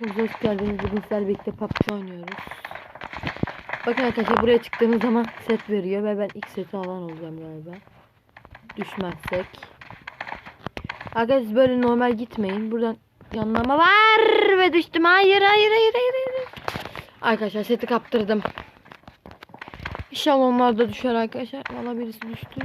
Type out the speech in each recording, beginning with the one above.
Hoş geldiniz. Bugün sizlerle birlikte PUBG oynuyoruz. Bakın arkadaşlar buraya çıktığımız zaman set veriyor ve ben ilk seti alan olacağım galiba. Düşmezsek. Arkadaşlar böyle normal gitmeyin. Buradan yanlama var ve düştüm. Hayır hayır hayır hayır. hayır. Arkadaşlar seti kaptırdım. İnşallah onlar da düşer arkadaşlar. Valla birisi düştü.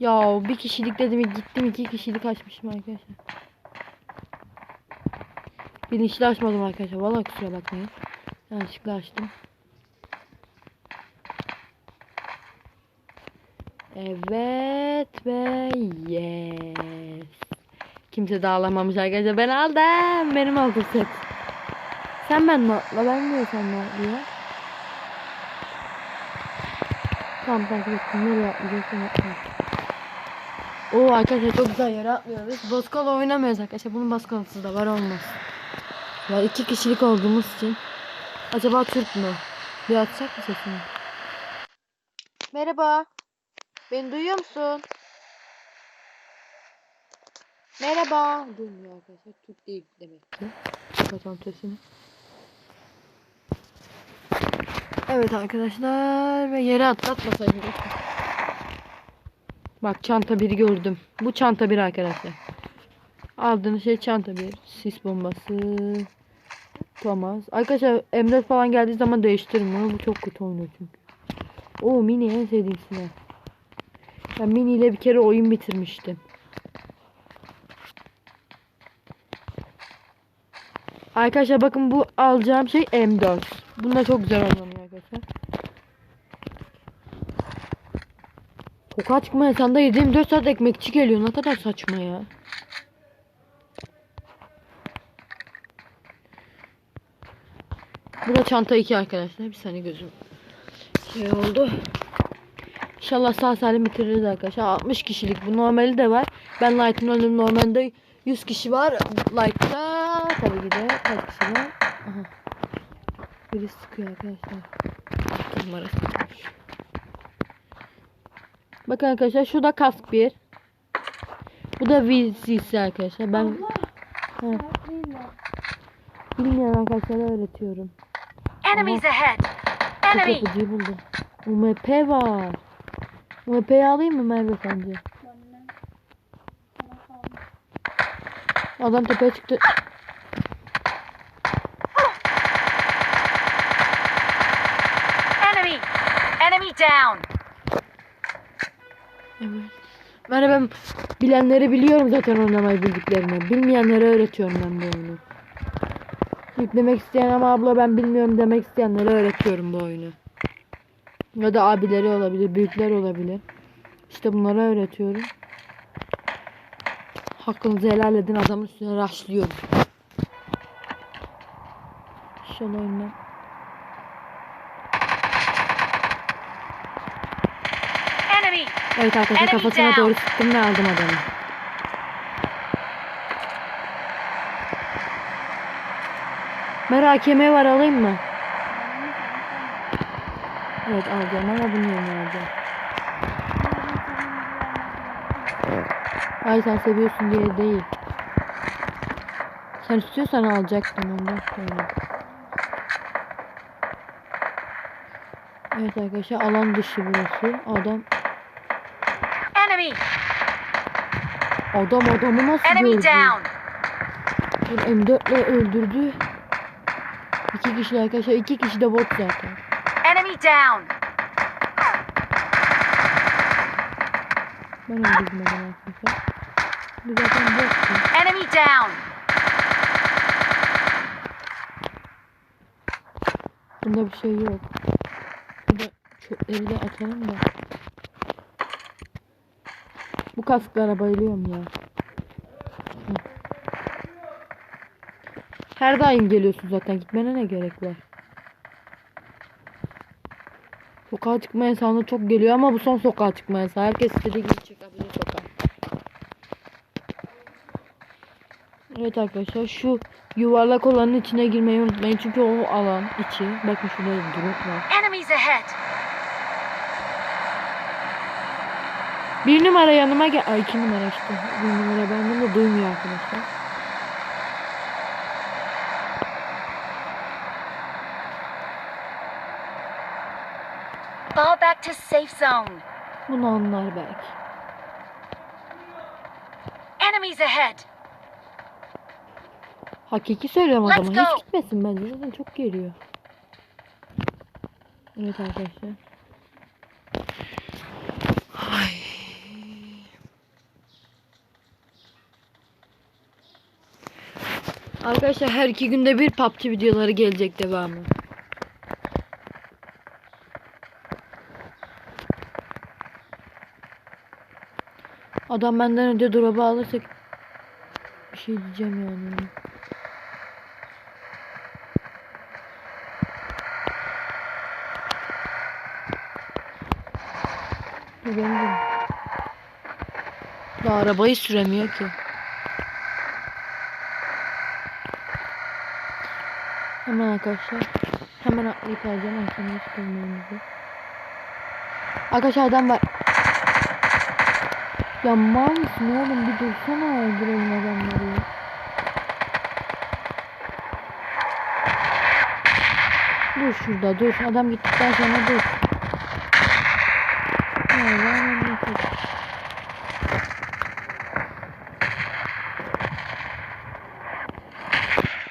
Ya bir kişilik dedim gittim iki kişilik açmışım arkadaşlar. Bilinçli açmadım arkadaşlar. Vallahi kusura bakmayın. Yanlışlıkla açtım. Evet ve yes. Kimse de ağlamamış arkadaşlar. Ben aldım. Benim oldu set. Sen ben mi atla? Ben niye sen mi atlıyor? Tamam takip ettim. Nereye atlayacaksın? Atla. Oo arkadaşlar çok güzel yere atlıyoruz. Baskala oynamıyoruz arkadaşlar. Bunun baskalısı da var olmaz. Ya iki kişilik olduğumuz için. Acaba Türk mü? Bir atacak mı sesini? Merhaba. Beni duyuyor musun? Merhaba. Duymuyor arkadaşlar. Türk değil demek ki. Kapatalım sesini. Evet arkadaşlar ve yere atlatmasaydım. Bak çanta biri gördüm. Bu çanta bir arkadaşlar. Aldığınız şey çanta bir. Sis bombası. Thomas. Arkadaşlar M4 falan geldiği zaman değiştirin Bu çok kötü oynuyor çünkü. O mini en sevdiğim silah. Ben mini ile bir kere oyun bitirmiştim. Arkadaşlar bakın bu alacağım şey M4. Bunda çok güzel oynanıyor arkadaşlar. Sokağa çıkma yasağında 24 saat ekmekçi geliyor. Ne kadar saçma ya. Bu da çanta 2 arkadaşlar. Bir saniye gözüm şey oldu. İnşallah sağ salim bitiririz arkadaşlar. 60 kişilik bu normali de var. Ben Light'ın öldüm normalde 100 kişi var. Light'ta tabii ki de kaç kişi var? Aha. Biri sıkıyor arkadaşlar. Numarası. Bakın arkadaşlar şu da kask bir. Bu da VCC arkadaşlar. Ben Ha. bilmeyen arkadaşlara öğretiyorum. Enemies ahead! Enemy! yapıcıyı buldum. UMP var. UMP'yi alayım mı Merve sence? Adam tepeye çıktı. Enemy! Enemy down! Evet. Merve ben bilenleri biliyorum zaten oynamayı bildiklerini. Bilmeyenlere öğretiyorum ben bu oyunu. Yüklemek isteyen ama abla ben bilmiyorum demek isteyenlere öğretiyorum bu oyunu. Ya da abileri olabilir, büyükler olabilir. İşte bunlara öğretiyorum. Hakkınızı helal edin adamın üstüne raşlıyorum. Şöyle. Enemy! Evet arkadaşlar kafasına doğru sıktım ve aldım adamı. Merak yemeği var alayım mı? Evet alacağım ama bunu alacağım. Hayır sen seviyorsun diye değil. Sen istiyorsan alacaktım ondan sonra. Evet arkadaşlar alan dışı burası. Adam Enemy! adam adamı nasıl Enemy gördü? down! Bir M4 ile öldürdü. İki kişi arkadaşlar. iki kişi de bot zaten. Enemy down! Ben öldürdüm adamı arkadaşlar. Bu zaten bottu. Enemy down! Bunda bir şey yok. Burada çöpleri de atalım da. Bu kasklara bayılıyorum ya. Her daim geliyorsun zaten. Gitmene ne gerek var? Sokağa çıkma yasağına çok geliyor ama bu son sokağa çıkma yasağı. Herkes istediği gibi çıkabilir sokağa. Evet arkadaşlar şu yuvarlak olanın içine girmeyi unutmayın. Çünkü o alan içi. Bakın şurada drop var. Enemies ahead! Bir numara yanıma gel. Ay iki numara işte. Bir numara benden de duymuyor arkadaşlar. Back to safe zone. Bunu anlar belki. Enemies ahead. Hakiki söylüyorum o Let's zaman. go. Hiç gitmesin bence. Zaten çok geliyor. Evet arkadaşlar. Ay. Arkadaşlar her iki günde bir PUBG videoları gelecek devamı. Adam benden önce drop'u alırsa bir şey diyeceğim yani. benim. Daha arabayı süremiyor ki. Hemen arkadaşlar. Hemen atlayıp alacağım. Arkadaşlar adam var. Ya mal mısın oğlum bir dursana öldürelim adamları ya. Dur şurada dur. Adam gittikten sonra dur.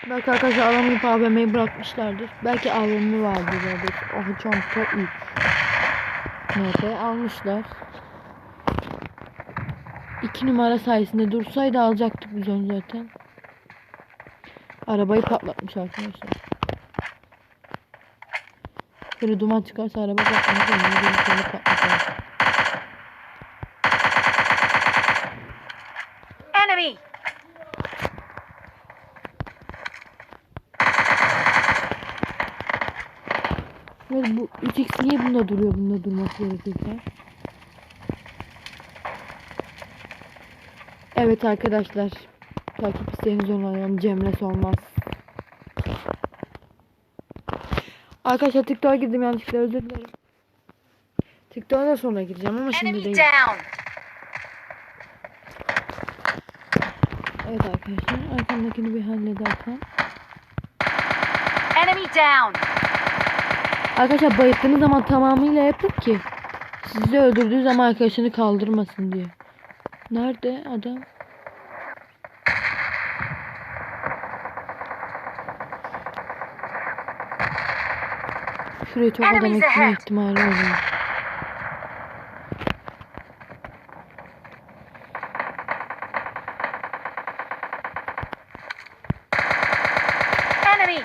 Belki arkadaşlar alamayıp AVM'yi bırakmışlardır. Belki AVM vardır. Aha çanta 3. NP almışlar. 2 numara sayesinde dursaydı alacaktık biz onu zaten. Arabayı patlatmış arkadaşlar. Böyle duman çıkarsa araba patlamış. Enemy. Böyle bu 3x niye bunda duruyor? Bunda durması gerekirken. Evet arkadaşlar. Takip isteğiniz olan Cemre olmaz. Arkadaşlar TikTok'a girdim yanlışlıkla özür dilerim. TikTok'a da sonra gireceğim ama şimdi değil. Evet arkadaşlar arkamdakini bir hallederken. Enemy down. Arkadaşlar bayıttığınız zaman tamamıyla yapın ki sizi öldürdüğü zaman arkadaşını kaldırmasın diye. Nerede adam? Şuraya çok adam ekme ihtimali. Enemy.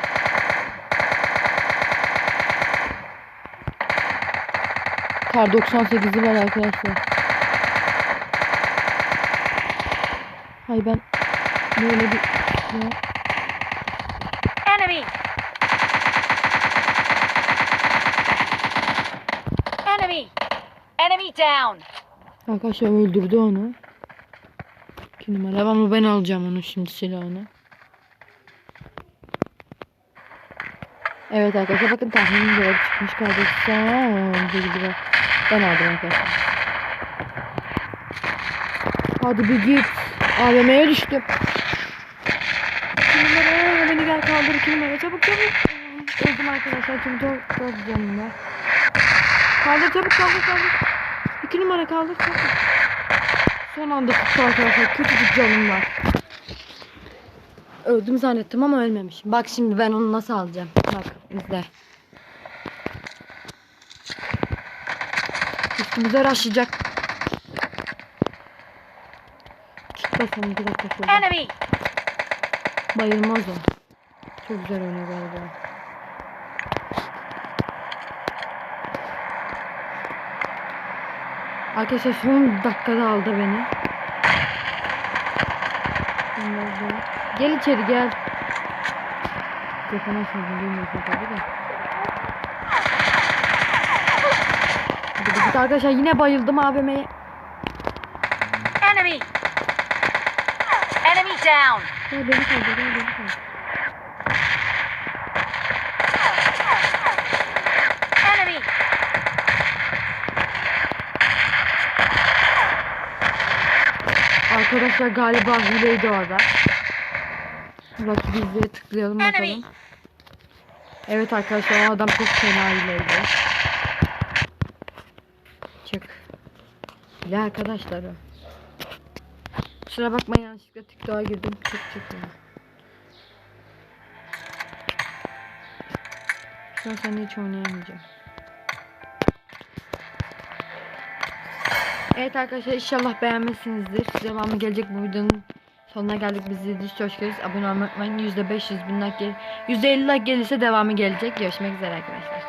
Kar 98'i var arkadaşlar. Hay ben böyle bir ya. Enemy. Enemy. Enemy down. Arkadaşlar öldürdü onu. 2 numara ama ben alacağım onu şimdi silahını. Evet arkadaşlar bakın tahminim doğru çıkmış kardeşim. Ben aldım arkadaşlar. Hadi bir git. AVM'ye düştüm. 2 numara beni gel kaldır 2 numara çabuk çabuk. Öldüm arkadaşlar çünkü çok çok canım var. Kaldır çabuk kaldır kaldır. 2 numara kaldır çabuk. Son anda tuttu arkadaşlar. Küçücük canım var. Öldüm zannettim ama ölmemişim. Bak şimdi ben onu nasıl alacağım. Bak izle. Üstümüze raşlayacak. Çık bakalım bir dakika şöyle. Enemy. Bayılmaz o. Çok güzel oynuyor galiba. Arkadaşlar son dakikada aldı beni. Gel içeri gel. Telefona sordum bilmiyorsun tabii de. Hadi bir git arkadaşlar yine bayıldım AVM'ye. Enemy. Enemy down. Beni beni. Enemy. Arkadaşlar galiba hileydi orada. Rakip izleye tıklayalım Enemy. bakalım. Evet arkadaşlar o adam çok fena hileydi. Çık. Ya arkadaşlar. o. Kusura bakmayın yanlışlıkla TikTok'a girdim. Çık ya. Şu an seninle hiç oynayamayacağım. Evet arkadaşlar inşallah beğenmişsinizdir. Devamı gelecek bu videonun sonuna geldik. Bizi izlediğiniz hoş geldiniz. Abone olmayı unutmayın. %500 bin like gel %50 like gelirse devamı gelecek. Görüşmek üzere arkadaşlar.